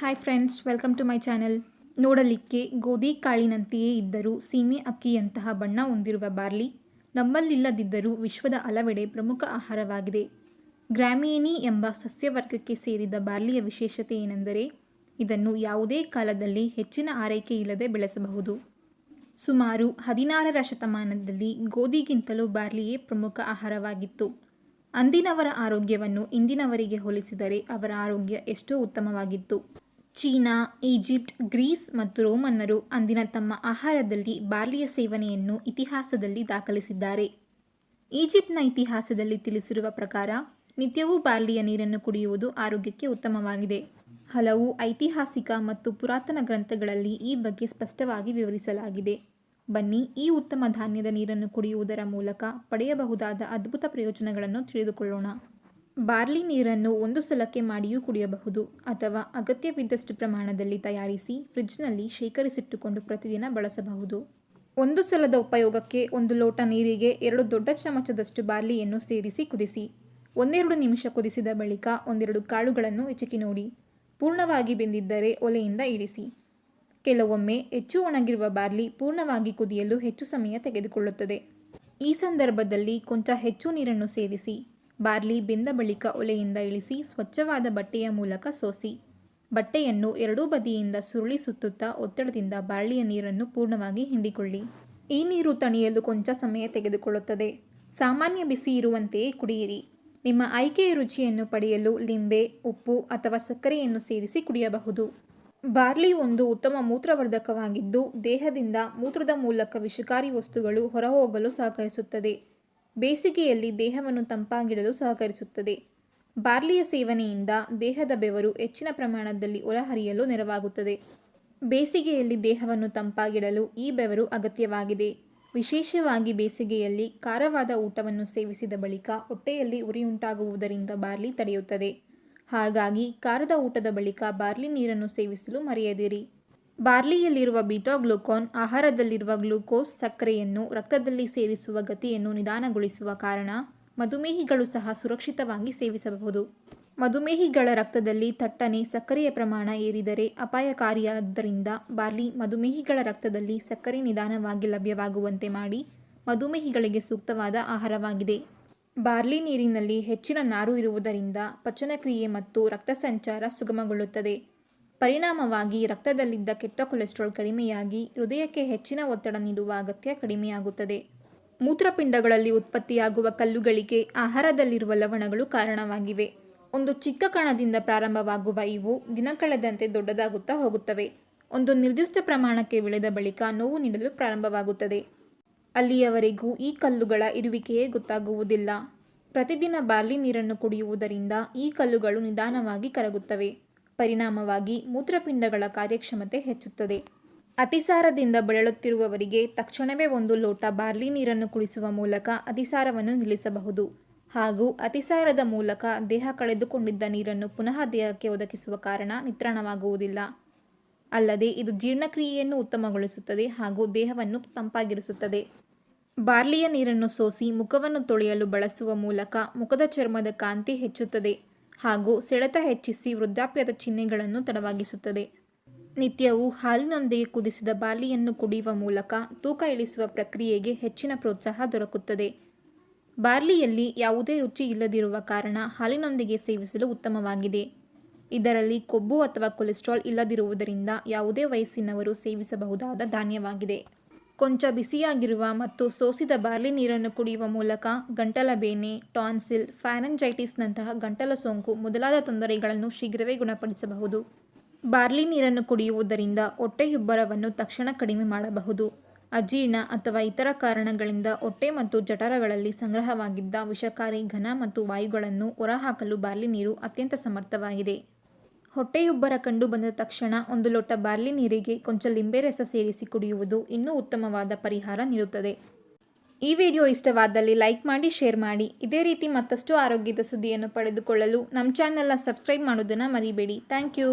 Hi friends welcome to my channel ನೋಡಲಿಕ್ಕೆ ಗೋಧಿ ಕಾಳಿನಂತೆಯೇ ಇದ್ದರೂ ಸೀಮೆ ಅಕ್ಕಿಯಂತಹ ಬಣ್ಣ ಹೊಂದಿರುವ ಬಾರ್ಲಿ ನಮ್ಮಲ್ಲಿಲ್ಲದಿದ್ದರೂ ವಿಶ್ವದ ಹಲವೆಡೆ ಪ್ರಮುಖ ಆಹಾರವಾಗಿದೆ. ಗ್ರಾಮೀಣಿ ಎಂಬ ಸಸ್ಯವರ್ಗಕ್ಕೆ ಸೇರಿದ ಬಾರ್ಲಿಯ ವಿಶೇಷತೆ ಏನೆಂದರೆ ಇದನ್ನು ಯಾವುದೇ ಕಾಲದಲ್ಲಿ ಹೆಚ್ಚಿನ ಆರೈಕೆ ಇಲ್ಲದೆ ಬೆಳೆಸಬಹುದು. ಸುಮಾರು ಹದಿನಾರರ ಶತಮಾನದಲ್ಲಿ ಗೋಧಿಗಿಂತಲೂ ಬಾರ್ಲಿಯೇ ಪ್ರಮುಖ ಆಹಾರವಾಗಿತ್ತು. ಅಂದಿನವರ ಆರೋಗ್ಯವನ್ನು ಇಂದಿನವರಿಗೆ ಹೋಲಿಸಿದರೆ ಅವರ ಆರೋಗ್ಯ ಎಷ್ಟೋ ಉತ್ತಮವಾಗಿತ್ತು. ಚೀನಾ, ಈಜಿಪ್ಟ್, ಗ್ರೀಸ್ ಮತ್ತು ರೋಮನ್ನರು ಅಂದಿನ ತಮ್ಮ ಆಹಾರದಲ್ಲಿ ಬಾರ್ಲಿಯ ಸೇವನೆಯನ್ನು ಇತಿಹಾಸದಲ್ಲಿ ದಾಖಲಿಸಿದ್ದಾರೆ. ಈಜಿಪ್ಟ್ನ ಇತಿಹಾಸದಲ್ಲಿ ತಿಳಿಸಿರುವ ಪ್ರಕಾರ, ನಿತ್ಯವೂ ಬಾರ್ಲಿಯ ನೀರನ್ನು ಕುಡಿಯುವುದು ಆರೋಗ್ಯಕ್ಕೆ ಉತ್ತಮವಾಗಿದೆ. ಹಲವು ಐತಿಹಾಸಿಕ ಮತ್ತು ಪುರಾತನ ಗ್ರಂಥಗಳಲ್ಲಿ ಈ ಬಗ್ಗೆ ಸ್ಪಷ್ಟವಾಗಿ ವಿವರಿಸಲಾಗಿದೆ. ಬನ್ನಿ, ಈ ಉತ್ತಮ ಧಾನ್ಯದ ನೀರನ್ನು ಕುಡಿಯುವುದರ ಮೂಲಕ ಪಡೆಯಬಹುದಾದ ಅದ್ಭುತ ಪ್ರಯೋಜನಗಳನ್ನು ತಿಳಿದುಕೊಳ್ಳೋಣ. ಬಾರ್ಲಿ ನೀರನ್ನು ಒಂದು ಸಲಕ್ಕೆ ಮಾಡಿಯೂ ಕುಡಿಯಬಹುದು ಅಥವಾ ಅಗತ್ಯವಿದ್ದಷ್ಟು ಪ್ರಮಾಣದಲ್ಲಿ ತಯಾರಿಸಿ ಫ್ರಿಡ್ಜ್ನಲ್ಲಿ ಶೇಖರಿಸಿಟ್ಟುಕೊಂಡು ಪ್ರತಿದಿನ ಬಳಸಬಹುದು. ಒಂದು ಸಲದ ಉಪಯೋಗಕ್ಕೆ ಒಂದು ಲೋಟ ನೀರಿಗೆ ಎರಡು ದೊಡ್ಡ ಚಮಚದಷ್ಟು ಬಾರ್ಲಿಯನ್ನು ಸೇರಿಸಿ ಕುದಿಸಿ, ಒಂದೆರಡು ನಿಮಿಷ ಕುದಿಸಿದ ಬಳಿಕ ಒಂದೆರಡು ಕಾಳುಗಳನ್ನು ಎಚಕಿ ನೋಡಿ, ಪೂರ್ಣವಾಗಿ ಬೆಂದಿದ್ದರೆ ಒಲೆಯಿಂದ ಇಳಿಸಿ. ಕೆಲವೊಮ್ಮೆ ಹೆಚ್ಚು ಒಣಗಿರುವ ಬಾರ್ಲಿ ಪೂರ್ಣವಾಗಿ ಕುದಿಯಲು ಹೆಚ್ಚು ಸಮಯ ತೆಗೆದುಕೊಳ್ಳುತ್ತದೆ. ಈ ಸಂದರ್ಭದಲ್ಲಿ ಕೊಂಚ ಹೆಚ್ಚು ನೀರನ್ನು ಸೇರಿಸಿ ಬಾರ್ಲಿ ಬೆಂದ ಬಳಿಕ ಒಲೆಯಿಂದ ಇಳಿಸಿ ಸ್ವಚ್ಛವಾದ ಬಟ್ಟೆಯ ಮೂಲಕ ಸೋಸಿ. ಬಟ್ಟೆಯನ್ನು ಎರಡೂ ಬದಿಯಿಂದ ಸುರುಳಿ ಸುತ್ತುತ್ತಾ ಒತ್ತಡದಿಂದ ಬಾರ್ಲಿಯ ನೀರನ್ನು ಪೂರ್ಣವಾಗಿ ಹಿಂಡಿಕೊಳ್ಳಿ. ಈ ನೀರು ತಣಿಯಲು ಕೊಂಚ ಸಮಯ ತೆಗೆದುಕೊಳ್ಳುತ್ತದೆ. ಸಾಮಾನ್ಯ ಬಿಸಿ ಇರುವಂತೆಯೇ ಕುಡಿಯಿರಿ. ನಿಮ್ಮ ಆಯ್ಕೆಯ ರುಚಿಯನ್ನು ಪಡೆಯಲು ಲಿಂಬೆ, ಉಪ್ಪು ಅಥವಾ ಸಕ್ಕರೆಯನ್ನು ಸೇರಿಸಿ ಕುಡಿಯಬಹುದು. ಬಾರ್ಲಿ ಒಂದು ಉತ್ತಮ ಮೂತ್ರವರ್ಧಕವಾಗಿದ್ದು, ದೇಹದಿಂದ ಮೂತ್ರದ ಮೂಲಕ ವಿಷಕಾರಿ ವಸ್ತುಗಳು ಹೊರಹೋಗಲು ಸಹಕರಿಸುತ್ತದೆ. ಬೇಸಿಗೆಯಲ್ಲಿ ದೇಹವನ್ನು ತಂಪಾಗಿಡಲು ಸಹಕರಿಸುತ್ತದೆ. ಬಾರ್ಲಿಯ ಸೇವನೆಯಿಂದ ದೇಹದ ಬೆವರು ಹೆಚ್ಚಿನ ಪ್ರಮಾಣದಲ್ಲಿ ಹೊರಹರಿಯಲು ನೆರವಾಗುತ್ತದೆ. ಬೇಸಿಗೆಯಲ್ಲಿ ದೇಹವನ್ನು ತಂಪಾಗಿಡಲು ಈ ಬೆವರು ಅಗತ್ಯವಾಗಿದೆ. ವಿಶೇಷವಾಗಿ ಬೇಸಿಗೆಯಲ್ಲಿ ಖಾರವಾದ ಊಟವನ್ನು ಸೇವಿಸಿದ ಬಳಿಕ ಹೊಟ್ಟೆಯಲ್ಲಿ ಉರಿಯುಂಟಾಗುವುದರಿಂದ ಬಾರ್ಲಿ ತಡೆಯುತ್ತದೆ. ಹಾಗಾಗಿ ಖಾರದ ಊಟದ ಬಳಿಕ ಬಾರ್ಲಿ ನೀರನ್ನು ಸೇವಿಸಲು ಮರೆಯದಿರಿ. ಬಾರ್ಲಿಯಲ್ಲಿರುವ ಬೀಟಾ ಗ್ಲುಕೋನ್ ಆಹಾರದಲ್ಲಿರುವ ಗ್ಲೂಕೋಸ್ ಸಕ್ಕರೆಯನ್ನು ರಕ್ತದಲ್ಲಿ ಸೇರಿಸುವ ಗತಿಯನ್ನು ನಿಧಾನಗೊಳಿಸುವ ಕಾರಣ ಮಧುಮೇಹಿಗಳು ಸಹ ಸುರಕ್ಷಿತವಾಗಿ ಸೇವಿಸಬಹುದು. ಮಧುಮೇಹಿಗಳ ರಕ್ತದಲ್ಲಿ ತಟ್ಟನೆ ಸಕ್ಕರೆಯ ಪ್ರಮಾಣ ಏರಿದರೆ ಅಪಾಯಕಾರಿಯಾದ್ದರಿಂದ ಬಾರ್ಲಿ ಮಧುಮೇಹಿಗಳ ರಕ್ತದಲ್ಲಿ ಸಕ್ಕರೆ ನಿಧಾನವಾಗಿ ಲಭ್ಯವಾಗುವಂತೆ ಮಾಡಿ ಮಧುಮೇಹಿಗಳಿಗೆ ಸೂಕ್ತವಾದ ಆಹಾರವಾಗಿದೆ. ಬಾರ್ಲಿ ನೀರಿನಲ್ಲಿ ಹೆಚ್ಚಿನ ನಾರು ಇರುವುದರಿಂದ ಪಚನಕ್ರಿಯೆ ಮತ್ತು ರಕ್ತ ಸಂಚಾರ ಸುಗಮಗೊಳ್ಳುತ್ತದೆ. ಪರಿಣಾಮವಾಗಿ ರಕ್ತದಲ್ಲಿದ್ದ ಕೆಟ್ಟ ಕೊಲೆಸ್ಟ್ರಾಲ್ ಕಡಿಮೆಯಾಗಿ ಹೃದಯಕ್ಕೆ ಹೆಚ್ಚಿನ ಒತ್ತಡ ನೀಡುವ ಅಗತ್ಯ ಕಡಿಮೆಯಾಗುತ್ತದೆ. ಮೂತ್ರಪಿಂಡಗಳಲ್ಲಿ ಉತ್ಪತ್ತಿಯಾಗುವ ಕಲ್ಲುಗಳಿಗೆ ಆಹಾರದಲ್ಲಿರುವ ಲವಣಗಳು ಕಾರಣವಾಗಿವೆ. ಒಂದು ಚಿಕ್ಕ ಕಣದಿಂದ ಪ್ರಾರಂಭವಾಗುವ ಇವು ದಿನಕಳೆದಂತೆ ದೊಡ್ಡದಾಗುತ್ತಾ ಹೋಗುತ್ತವೆ. ಒಂದು ನಿರ್ದಿಷ್ಟ ಪ್ರಮಾಣಕ್ಕೆ ಬೆಳೆದ ಬಳಿಕ ನೋವು ನೀಡಲು ಪ್ರಾರಂಭವಾಗುತ್ತದೆ. ಅಲ್ಲಿಯವರೆಗೂ ಈ ಕಲ್ಲುಗಳ ಇರುವಿಕೆಯೇ ಗೊತ್ತಾಗುವುದಿಲ್ಲ. ಪ್ರತಿದಿನ ಬಾರ್ಲಿ ನೀರನ್ನು ಕುಡಿಯುವುದರಿಂದ ಈ ಕಲ್ಲುಗಳು ನಿಧಾನವಾಗಿ ಕರಗುತ್ತವೆ. ಪರಿಣಾಮವಾಗಿ ಮೂತ್ರಪಿಂಡಗಳ ಕಾರ್ಯಕ್ಷಮತೆ ಹೆಚ್ಚುತ್ತದೆ. ಅತಿಸಾರದಿಂದ ಬಳಲುತ್ತಿರುವವರಿಗೆ ತಕ್ಷಣವೇ ಒಂದು ಲೋಟ ಬಾರ್ಲಿ ನೀರನ್ನು ಕುಡಿಸುವ ಮೂಲಕ ಅತಿಸಾರವನ್ನು ನಿಲ್ಲಿಸಬಹುದು. ಹಾಗೂ ಅತಿಸಾರದ ಮೂಲಕ ದೇಹ ಕಳೆದುಕೊಂಡಿದ್ದ ನೀರನ್ನು ಪುನಃ ದೇಹಕ್ಕೆ ಒದಗಿಸುವ ಕಾರಣ ನಿತ್ರಾಣವಾಗುವುದಿಲ್ಲ. ಅಲ್ಲದೆ ಇದು ಜೀರ್ಣಕ್ರಿಯೆಯನ್ನು ಉತ್ತಮಗೊಳಿಸುತ್ತದೆ ಹಾಗೂ ದೇಹವನ್ನು ತಂಪಾಗಿರಿಸುತ್ತದೆ. ಬಾರ್ಲಿಯ ನೀರನ್ನು ಸೋಸಿ ಮುಖವನ್ನು ತೊಳೆಯಲು ಬಳಸುವ ಮೂಲಕ ಮುಖದ ಚರ್ಮದ ಕಾಂತಿ ಹೆಚ್ಚುತ್ತದೆ. ಹಾಗೂ ಸೆಳೆತ ಹೆಚ್ಚಿಸಿ ವೃದ್ಧಾಪ್ಯದ ಚಿಹ್ನೆಗಳನ್ನು ತಡವಾಗಿಸುತ್ತದೆ. ನಿತ್ಯವೂ ಹಾಲಿನೊಂದಿಗೆ ಕುದಿಸಿದ ಬಾರ್ಲಿಯನ್ನು ಕುಡಿಯುವ ಮೂಲಕ ತೂಕ ಇಳಿಸುವ ಪ್ರಕ್ರಿಯೆಗೆ ಹೆಚ್ಚಿನ ಪ್ರೋತ್ಸಾಹ ದೊರಕುತ್ತದೆ. ಬಾರ್ಲಿಯಲ್ಲಿ ಯಾವುದೇ ರುಚಿ ಇಲ್ಲದಿರುವ ಕಾರಣ ಹಾಲಿನೊಂದಿಗೆ ಸೇವಿಸಲು ಉತ್ತಮವಾಗಿದೆ. ಇದರಲ್ಲಿ ಕೊಬ್ಬು ಅಥವಾ ಕೊಲೆಸ್ಟ್ರಾಲ್ ಇಲ್ಲದಿರುವುದರಿಂದ ಯಾವುದೇ ವಯಸ್ಸಿನವರು ಸೇವಿಸಬಹುದಾದ ಧಾನ್ಯವಾಗಿದೆ. ಕೊಂಚ ಬಿಸಿಯಾಗಿರುವ ಮತ್ತು ಸೋಸಿದ ಬಾರ್ಲಿ ನೀರನ್ನು ಕುಡಿಯುವ ಮೂಲಕ ಗಂಟಲ ಬೇನೆ, ಟಾನ್ಸಿಲ್, ಫ್ಯಾರಂಜೈಟಿಸ್ನಂತಹ ಗಂಟಲ ಸೋಂಕು ಮೊದಲಾದ ತೊಂದರೆಗಳನ್ನು ಶೀಘ್ರವೇ ಗುಣಪಡಿಸಬಹುದು. ಬಾರ್ಲಿ ನೀರನ್ನು ಕುಡಿಯುವುದರಿಂದ ಹೊಟ್ಟೆಯುಬ್ಬರವನ್ನು ತಕ್ಷಣ ಕಡಿಮೆ ಮಾಡಬಹುದು. ಅಜೀರ್ಣ ಅಥವಾ ಇತರ ಕಾರಣಗಳಿಂದ ಹೊಟ್ಟೆ ಮತ್ತು ಜಠರಗಳಲ್ಲಿ ಸಂಗ್ರಹವಾಗಿದ್ದ ವಿಷಕಾರಿ ಘನ ಮತ್ತು ವಾಯುಗಳನ್ನು ಹೊರಹಾಕಲು ಬಾರ್ಲಿ ನೀರು ಅತ್ಯಂತ ಸಮರ್ಥವಾಗಿದೆ. ಹೊಟ್ಟೆಯುಬ್ಬರ ಕಂಡು ಬಂದ ತಕ್ಷಣ ಒಂದು ಲೋಟ ಬಾರ್ಲಿ ನೀರಿಗೆ ಕೊಂಚ ಲಿಂಬೆ ರಸ ಸೇರಿಸಿ ಕುಡಿಯುವುದು ಇನ್ನೂ ಉತ್ತಮವಾದ ಪರಿಹಾರ ನೀಡುತ್ತದೆ. ಈ ವಿಡಿಯೋ ಇಷ್ಟವಾದಲ್ಲಿ ಲೈಕ್ ಮಾಡಿ, ಶೇರ್ ಮಾಡಿ. ಇದೇ ರೀತಿ ಮತ್ತಷ್ಟು ಆರೋಗ್ಯದ ಸುದ್ದಿಯನ್ನು ಪಡೆದುಕೊಳ್ಳಲು ನಮ್ಮ ಚಾನೆಲ್ನ ಸಬ್ಸ್ಕ್ರೈಬ್ ಮಾಡೋದನ್ನು ಮರಿಬೇಡಿ. Thank you.